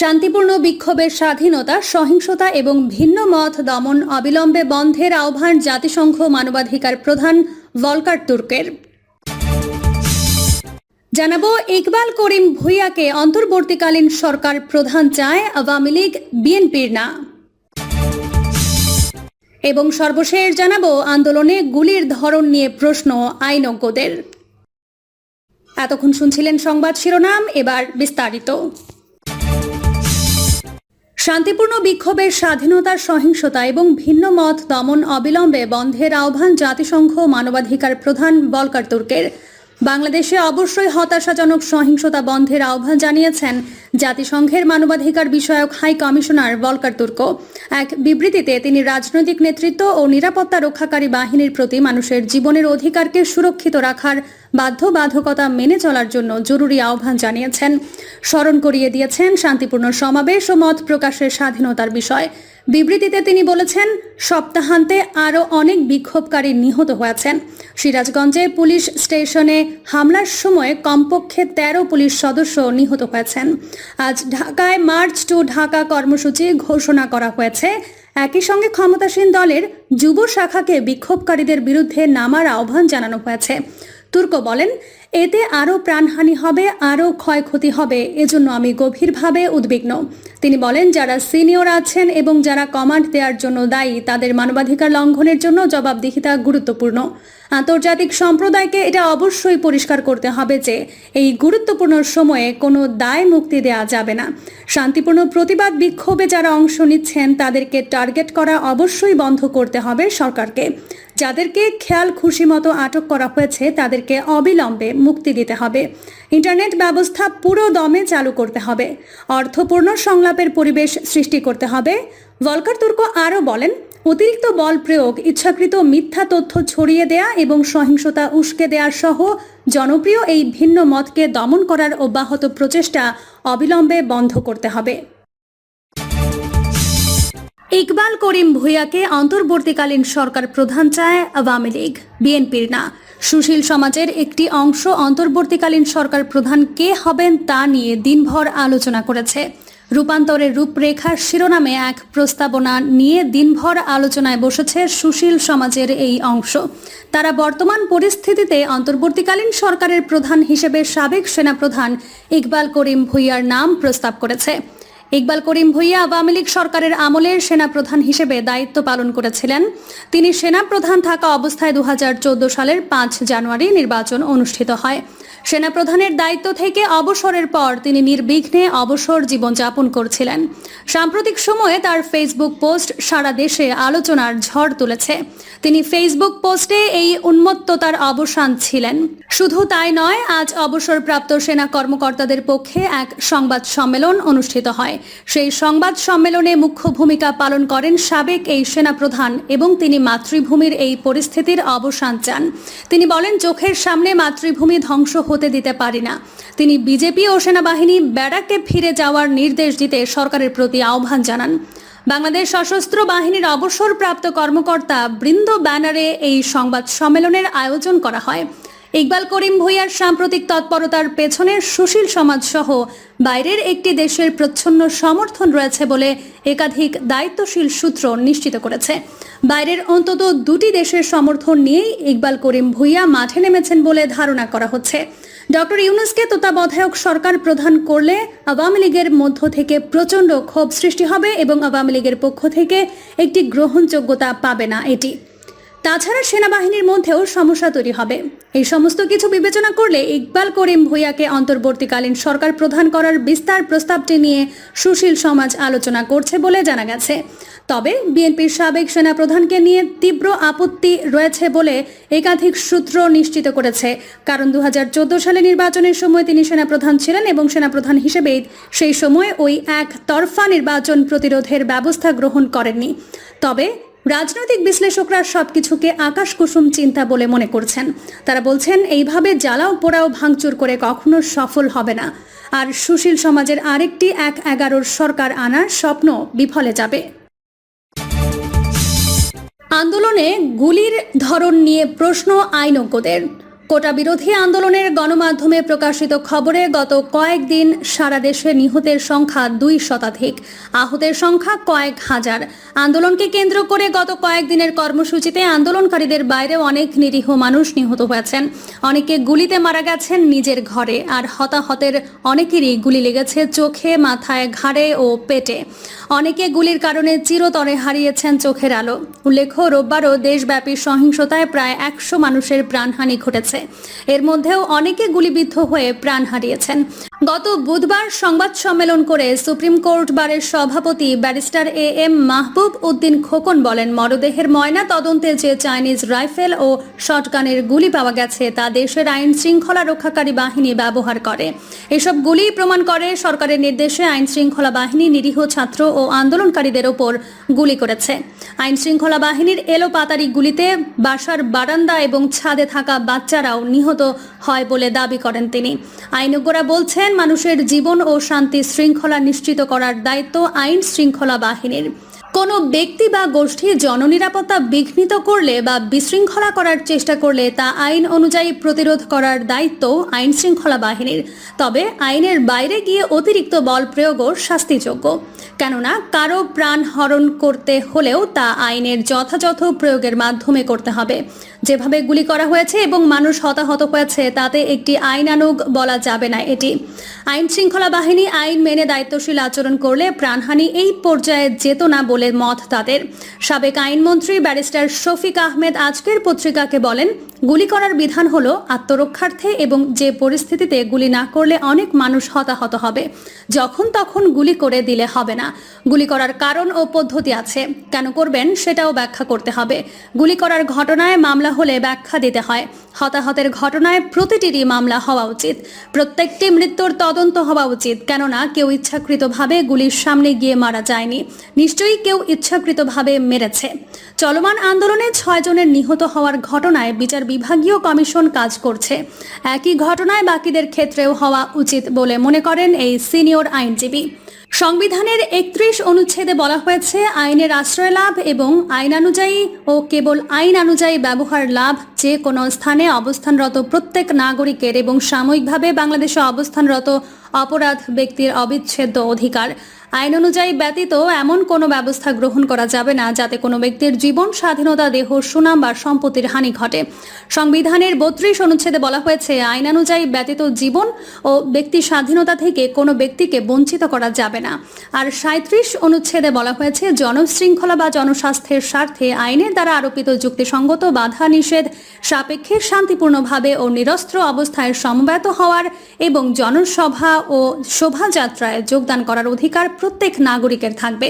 শান্তিপূর্ণ বিক্ষোভের স্বাধীনতা, সহিংসতা এবং ভিন্ন মত দমন অবিলম্বে বন্ধের আহ্বান জাতিসংঘ মানবাধিকার প্রধান ভলকার তুর্কের। জানাব, ইকবাল করিম ভুইয়াকে অন্তর্বর্তীকালীন সরকার প্রধান চায় আওয়ামী লীগ বিএনপির না। এবং সর্বশেষ জানাব, আন্দোলনে গুলির ধরন নিয়ে প্রশ্ন আইনজ্ঞদের। এতক্ষণ শুনছিলেন সংবাদ শিরোনাম, এবার বিস্তারিত। শান্তিপূর্ণ বিক্ষোভের স্বাধীনতার সহিংসতা এবং ভিন্ন মত দমন অবিলম্বে বন্ধের আহ্বান জাতিসংঘ মানবাধিকার প্রধান বলকার তুর্কের। বাংলাদেশে অবশ্যই হতাশাজনক সহিংসতা বন্ধের আহ্বান জানিয়েছেন জাতিসংঘের মানবাধিকার বিষয়ক হাই কমিশনার বলকার তুর্ক। এক বিবৃতিতে তিনি রাজনৈতিক নেতৃত্ব ও নিরাপত্তা রক্ষাকারী বাহিনীর প্রতি মানুষের জীবনের অধিকারকে সুরক্ষিত রাখার বাধ্যবাধকতা মেনে চলার জন্য জরুরি আহ্বান জানিয়েছেন। স্মরণ করিয়ে দিয়েছেন শান্তিপূর্ণ সমাবেশ ও মত প্রকাশের স্বাধীনতার বিষয়। বিবৃতিতে তিনি বলেছেন, সপ্তাহান্তে আরও অনেক বিক্ষোভকারী নিহত হয়েছেন। সিরাজগঞ্জে পুলিশ স্টেশনে হামলার সময় কমপক্ষে তেরো পুলিশ সদস্য নিহত হয়েছেন। আজ ঢাকায় মার্চ টু ঢাকা কর্মসূচি ঘোষণা করা হয়েছে। একই সঙ্গে ক্ষমতাসীন দলের যুব শাখাকে বিক্ষোভকারীদের বিরুদ্ধে নামার আহ্বান জানানো হয়েছে। তুর্ক বলেন, এতে আরও প্রাণহানি হবে, আরও ক্ষয়ক্ষতি হবে, এজন্য আমি গভীরভাবে উদ্বিগ্ন। তিনি বলেন, যারা সিনিয়র আছেন এবং যারা কমান্ড দেওয়ার জন্য দায়ী, তাদের মানবাধিকার লঙ্ঘনের জন্য জবাবদিহিতা গুরুত্বপূর্ণ। আন্তর্জাতিক সম্প্রদায়কে এটা অবশ্যই পরিষ্কার করতে হবে যে, এই গুরুত্বপূর্ণ সময়ে কোনো দায় মুক্তি দেওয়া যাবে না। শান্তিপূর্ণ প্রতিবাদ বিক্ষোভে যারা অংশ নিচ্ছেন, তাদেরকে টার্গেট করা অবশ্যই বন্ধ করতে হবে সরকারকে। যাদেরকে খেয়াল খুশি মতো আটক করা হয়েছে, তাদেরকে অবিলম্বে মুক্তি দিতে হবে। ইন্টারনেট ব্যবস্থা পুরো দমে চালু করতে হবে। অর্থপূর্ণ সংলাপের পরিবেশ সৃষ্টি করতে হবে। ভলকার তুর্ক আরও বলেন, অতিরিক্ত বল প্রয়োগ, ইচ্ছাকৃত মিথ্যা তথ্য ছড়িয়ে দেয়া এবং সহিংসতা উস্কে দেয়া সহ জনপ্রিয় এই ভিন্ন মতকে দমন করার অব্যাহত প্রচেষ্টা অবিলম্বে বন্ধ করতে হবে। ইকবাল করিম ভুইয়াকে অন্তর্বর্তীকালীন সরকার প্রধান চায় আওয়ামী লীগ। বিএনপির না। সুশীল সমাজের একটি অংশ অন্তর্বর্তীকালীন সরকার প্রধান কে হবেন তা নিয়ে দিনভর আলোচনা করেছে। রূপান্তরের রূপরেখার শিরোনামে এক প্রস্তাবনা নিয়ে দিনভর আলোচনায় বসেছে সুশীল সমাজের এই অংশ। তারা বর্তমান পরিস্থিতিতে অন্তর্বর্তীকালীন সরকারের প্রধান হিসেবে সাবেক সেনাপ্রধান ইকবাল করিম ভুইয়ার নাম প্রস্তাব করেছে। ইকবাল করিম ভুইয়া আওয়ামী লীগ সরকারের আমলের সেনাপ্রধান হিসেবে দায়িত্ব পালন করেছিলেন। তিনি সেনাপ্রধান থাকা অবস্থায় দু হাজার চৌদ্দ সালের পাঁচ জানুয়ারি নির্বাচন অনুষ্ঠিত হয়। সেনাপ্রধানের দায়িত্ব থেকে অবসরের পর তিনি নির্বিঘ্নে অবসর জীবনযাপন করছিলেন। সাম্প্রতিক সময়ে তার ফেসবুক পোস্ট সারা দেশে আলোচনার ঝড় তুলেছে। তিনি ফেসবুক পোস্টে এই উন্মত্ততার অবসান ছিলেন। শুধু তাই নয়, আজ অবসরপ্রাপ্ত সেনা কর্মকর্তাদের পক্ষে এক সংবাদ সম্মেলন অনুষ্ঠিত হয়। সেই সংবাদ সম্মেলনে মুখ্য ভূমিকা পালন করেন সাবেক এই সেনাপ্রধান এবং তিনি মাতৃভূমির এই পরিস্থিতির অবসান চান। তিনি বলেন, চোখের সামনে মাতৃভূমি ধ্বংস হতে দিতে পারি না। তিনি বিজেপি ও সেনাবাহিনী ব্যারাকে ফিরে যাওয়ার নির্দেশ দিতে সরকারের প্রতি আহ্বান জানান। বাংলাদেশ সশস্ত্র বাহিনীর অবসরপ্রাপ্ত কর্মকর্তা বৃন্দ ব্যানারে এই সংবাদ সম্মেলনের আয়োজন করা হয়। ইকবাল করিম ভুইয়ার সাম্প্রতিক তৎপরতার পেছনে সুশীল সমাজ সহ বাইরের একটি দেশের প্রচ্ছন্ন সমর্থন রয়েছে বলে একাধিক দায়িত্বশীল সূত্র নিশ্চিত করেছে। বাইরের অন্তত দুটি দেশের সমর্থন নিয়েই ইকবাল করিম ভুইয়া মাঠে নেমেছেন বলে ধারণা করা হচ্ছে। ডক্টর ইউনুসকে তত্ত্বাবধায়ক সরকার প্রধান করলে আওয়ামী লীগের মধ্য থেকে প্রচণ্ড ক্ষোভ সৃষ্টি হবে এবং আওয়ামী লীগের পক্ষ থেকে একটি গ্রহণযোগ্যতা পাবে না এটি। তাছাড়া সেনাবাহিনীর মধ্যেও সমস্যা তৈরি হবে। এই সমস্ত কিছু বিবেচনা করলে ইকবাল করিম ভুইয়াকে অন্তর্বর্তীকালীন সরকার প্রধান করার বিস্তার প্রস্তাবটি নিয়ে সুশীল সমাজ আলোচনা করছে বলে জানা গেছে। তবে বিএনপির সাবেক সেনাপ্রধানকে নিয়ে তীব্র আপত্তি রয়েছে বলে একাধিক সূত্র নিশ্চিত করেছে। কারণ দু হাজার চোদ্দ সালে নির্বাচনের সময় তিনি সেনাপ্রধান ছিলেন এবং সেনাপ্রধান হিসেবেই সেই সময় ওই এক তরফা নির্বাচন প্রতিরোধের ব্যবস্থা গ্রহণ করেননি। তবে রাজনৈতিক বিশ্লেষকরা সবকিছুকে আকাশ কুসুম চিন্তা বলে মনে করছেন। তারা বলছেন, এইভাবে জ্বালাও পোড়াও ভাঙচুর করে কখনো সফল হবে না। আর সুশীল সমাজের আরেকটি এক এগারোর সরকার আনার স্বপ্ন বিফলে যাবে। আন্দোলনে গুলির ধরন নিয়ে প্রশ্ন আইনজ্ঞদের। কোটা বিরোধী আন্দোলনের গণমাধ্যমে প্রকাশিত খবরে গত কয়েকদিন সারা দেশে নিহতের সংখ্যা দুই শতাধিক, আহতের সংখ্যা কয়েক হাজার। আন্দোলনকে কেন্দ্র করে গত কয়েকদিনের কর্মসূচিতে আন্দোলনকারীদের বাইরেও অনেক নিরীহ মানুষ নিহত হয়েছেন। অনেকে গুলিতে মারা গেছেন নিজের ঘরে, আর হতাহতের অনেকেরই গুলি লেগেছে চোখে, মাথায়, ঘাড়ে ও পেটে। অনেকে গুলির কারণে চিরতরে হারিয়েছেন চোখের আলো। উল্লেখ্য, রোববারও দেশব্যাপী সহিংসতায় প্রায় একশো মানুষের প্রাণহানি ঘটেছে। এর মধ্যেও অনেকে গুলিবিদ্ধ হয়ে প্রাণ হারিয়েছেন। গত বুধবার সংবাদ সম্মেলন করে সুপ্রিম কোর্ট বারের সভাপতি barrister A M Mahbub Uddin Khokon বলেন, মরদেহের ময়না তদন্তে যে চাইনিজ রাইফেল ও শটগানের গুলি পাওয়া গেছে তা দেশের আইন শৃঙ্খলা রক্ষাকারী বাহিনী ব্যবহার করে। এসব গুলি প্রমাণ করে সরকারের নির্দেশে আইন শৃঙ্খলা বাহিনী নিরীহ ছাত্র ও আন্দোলনকারীদের ওপর গুলি করেছে। আইন শৃঙ্খলা বাহিনীর এলো পাতারি গুলিতে বাসার বারান্দা এবং ছাদে থাকা বাচ্চারাও নিহত হয় বলে দাবি করেন তিনি। আইনজ্ঞরা বলছেন মানুষের জীবন ও শান্তি শৃঙ্খলা নিশ্চিত করার দায়িত্ব আইন শৃঙ্খলা বাহিনীর। কোনো ব্যক্তি বা গোষ্ঠী জননিরাপত্তা বিঘ্নিত করলে বা বিশৃঙ্খলা করার চেষ্টা করলে তা আইন অনুযায়ী প্রতিরোধ করার দায়িত্ব আইন শৃঙ্খলা বাহিনীর। তবে আইনের বাইরে গিয়ে অতিরিক্ত বল প্রয়োগও শাস্তিযোগ্য। কেননা কারও প্রাণ হরণ করতে হলেও তা আইনের যথাযথ প্রয়োগের মাধ্যমে করতে হবে। যেভাবে গুলি করা হয়েছে এবং মানুষ হতাহত হয়েছে, তাতে একটি আইনানুগ বলা যাবে না এটি। আইন শৃঙ্খলা বাহিনী আইন মেনে দায়িত্বশীল আচরণ করলে প্রাণহানি এই পর্যায়ে যেত না বলে মত তাদের। সাবেক আইনমন্ত্রী ব্যারিস্টার শফিক আহমেদ আজকের পত্রিকাকে বলেন, গুলি করার বিধান হলো আত্মরক্ষার্থে এবং যে পরিস্থিতিতে গুলি না করলে অনেক মানুষ হতাহত হবে। যখন তখন গুলি করে দিলে হবে না। গুলি করার কারণ ও পদ্ধতি আছে। কেন করবেন সেটাও ব্যাখ্যা করতে হবে। গুলি করার ঘটনায় মামলা হলে ব্যাখ্যা দিতে হয়। হতাহতের ঘটনায় প্রতিটিরই মামলা হওয়া উচিত। প্রত্যেকটি মৃত্যুর তদন্ত হওয়া উচিত। কেননা কেউ ইচ্ছাকৃতভাবে গুলির সামনে গিয়ে মারা যায়নি। নিশ্চয়ই কেউ ইচ্ছাকৃতভাবে মেরেছে। চলমান আন্দোলনে ছয় জনের নিহত হওয়ার ঘটনায় বিচার বিভাগীয় কমিশন কাজ করছে। একই ঘটনায় বাকিদের ক্ষেত্রেও হওয়া উচিত বলে মনে করেন এই সিনিয়র আইনজীবী। সংবিধানের একত্রিশ অনুচ্ছেদে বলা হয়েছে, আইনের আশ্রয় লাভ এবং আইনানুযায়ী ও কেবল আইন অনুযায়ী ব্যবহার লাভ যে কোনো স্থানে অবস্থানরত প্রত্যেক নাগরিকের এবং সাময়িকভাবে বাংলাদেশে অবস্থানরত অপরাধ ব্যক্তির অবিচ্ছেদ্য অধিকার। আইন অনুযায়ী ব্যতীত এমন কোনো ব্যবস্থা গ্রহণ করা যাবে না যাতে কোনো ব্যক্তির জীবন, স্বাধীনতা, দেহ, সুনাম বা সম্পত্তির হানি ঘটে। সংবিধানের বত্রিশ অনুচ্ছেদে বলা হয়েছে আইনানুযায়ী ব্যতীত জীবন ও ব্যক্তি স্বাধীনতা থেকে কোনো ব্যক্তিকে বঞ্চিত করা যাবে না। আর সাঁত্রিশ অনুচ্ছেদে বলা হয়েছে, জনশৃঙ্খলা বা জনস্বাস্থ্যের স্বার্থে আইনের দ্বারা আরোপিত যুক্তিসঙ্গত বাধা নিষেধ সাপেক্ষে শান্তিপূর্ণভাবে ও নিরস্ত্র অবস্থায় সমবেত হওয়ার এবং জনসভা ও শোভাযাত্রায় যোগদান করার অধিকার প্রত্যেক নাগরিকের থাকবে।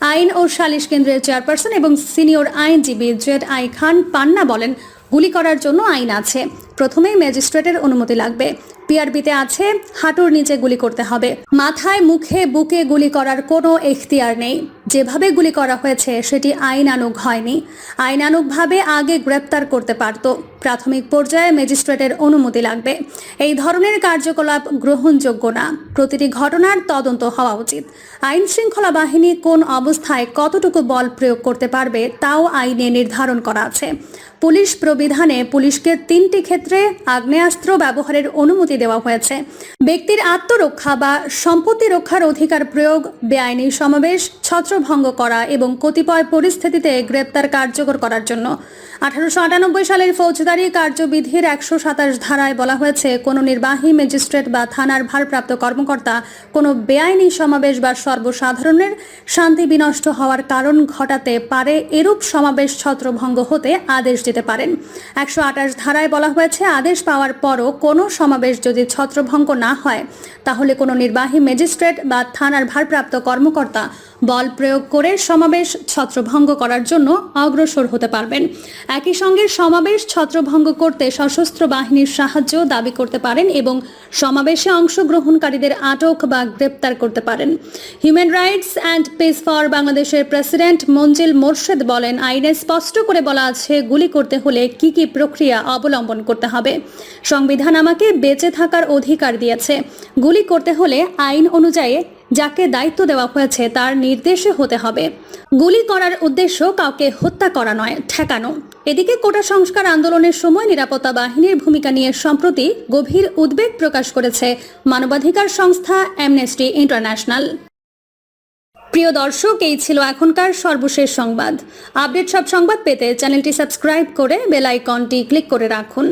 আইন ও সালিশ কেন্দ্রের চেয়ারপারসন এবং সিনিয়র আইনজীবী জেড আই খান পান্না বলেন, গুলি করার জন্য আইন আছে। প্রথমেই ম্যাজিস্ট্রেটের অনুমতি লাগবে। পিআরবিতে আছে, হাঁটুর নিচে গুলি করতে হবে। মাথায়, মুখে, বুকে গুলি করার কোনো এখতিয়ার নেই। যেভাবে গুলি করা হয়েছে, সেটি আইনানুগ হয়নি। আইনানুগভাবে আগে গ্রেপ্তার করতে পারত। প্রাথমিক পর্যায়ে ম্যাজিস্ট্রেটের অনুমতি লাগবে। এই ধরনের কার্যকলাপ গ্রহণযোগ্য না। প্রতিটি ঘটনার তদন্ত হওয়া উচিত। আইন শৃঙ্খলা বাহিনী কোন অবস্থায় কতটুকু বল প্রয়োগ করতে পারবে, তাও আইনে নির্ধারণ করা আছে। পুলিশ প্রবিধানে পুলিশকে তিনটি ক্ষেত্রে আগ্নেয়াস্ত্র ব্যবহারের অনুমতি দেওয়া হয়েছে। ব্যক্তির আত্মরক্ষা বা সম্পত্তি রক্ষার অধিকার প্রয়োগ, বেআইনি সমাবেশ ছত্রভঙ্গ করা এবং কতিপয় পরিস্থিতিতে গ্রেপ্তার কার্যকর করার জন্য। আঠারোশো আটানব্বই সালের ফৌজদারি কার্যবিধির একশো সাতাশ ধারায় বলা হয়েছে, কোনো নির্বাহী ম্যাজিস্ট্রেট বা থানার ভারপ্রাপ্ত কর্মকর্তা, কোনো বেআইনি সমাবেশ বা সর্বসাধারণের শান্তি বিনষ্ট হওয়ার কারণ ঘটাতে পারে এরূপ সমাবেশ ছত্রভঙ্গ হতে আদেশ দিতে পারেন। একশো আঠাশ ধারায় বলা হয়েছে, আদেশ পাওয়ার পরও কোনো সমাবেশ যদি ছত্রভঙ্গ না হয়, তাহলে কোনো নির্বাহী ম্যাজিস্ট্রেট বা থানার ভারপ্রাপ্ত কর্মকর্তা বল প্রয়োগ করে সমাবেশ ছত্রভঙ্গ করার জন্য অগ্রসর হতে পারবেন। একই সঙ্গে সমাবেশ ছত্রভঙ্গ করতে সশস্ত্র বাহিনীর সাহায্য দাবি করতে পারেন এবং সমাবেশে অংশগ্রহণকারীদের আটক বা গ্রেপ্তার করতে পারেন। Human rights and peace for বাংলাদেশের প্রেসিডেন্ট মঞ্জিল মোর্শেদ বলেন, আইনে স্পষ্ট করে বলা আছে গুলি করতে হলে কি কি প্রক্রিয়া অবলম্বন করতে হবে। সংবিধান আমাকে বেঁচে থাকার অধিকার দিয়েছে। গুলি করতে হলে আইন অনুযায়ী যাকে দায়িত্ব দেওয়া হয়েছে তার নির্দেশে হতে হবে। গুলি করার উদ্দেশ্য কাউকে হত্যা করা নয়, ঠেকানো। এদিকে কোটা সংস্কার আন্দোলনের সময় নিরাপত্তা বাহিনীর ভূমিকা নিয়ে সম্প্রতি গভীর উদ্বেগ প্রকাশ করেছে মানবাধিকার সংস্থা অ্যামনেস্টি ইন্টারন্যাশনাল প্রিয় দর্শক, এই ছিল এখনকার সর্বশেষ সংবাদ। আপডেট সব সংবাদ পেতে চ্যানেলটি সাবস্ক্রাইব করে বেল আইকনটি ক্লিক করে রাখুন।